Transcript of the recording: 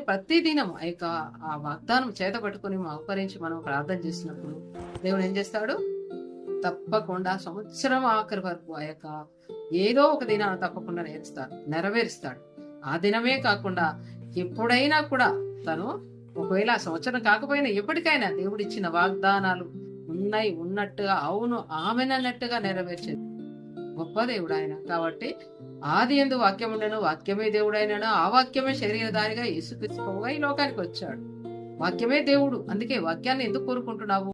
ప్రతిదినం ఆ యొక్క ఆ వాగ్దానం చేత పట్టుకుని మోకరించి మనం ప్రార్థన చేసినప్పుడు దేవుడు ఏం చేస్తాడు? తప్పకుండా సంవత్సరం ఆఖరి వరకు ఆ యొక్క ఏదో ఒక దినాన్ని తప్పకుండా నేర్చుతాడు నెరవేరుస్తాడు. ఆ దినమే కాకుండా ఎప్పుడైనా కూడా తను ఒకవేళ సంవత్సరం కాకపోయినా ఎప్పటికైనా దేవుడు ఇచ్చిన వాగ్దానాలు ఉన్నాయి ఉన్నట్టుగా అవును ఆమెనన్నట్టుగా నెరవేర్చేది. గొప్ప దేవుడు ఆయన కాబట్టి ఆది ఎందు వాక్యం ఉండను వాక్యమే దేవుడైనను ఆ వాక్యమే శరీరధారిగా యేసుక్రీస్తుగా ఈ లోకానికి వచ్చాడు వాక్యమే దేవుడు అందుకే వాక్యాన్ని ఎందుకు కోరుకుంటున్నావు?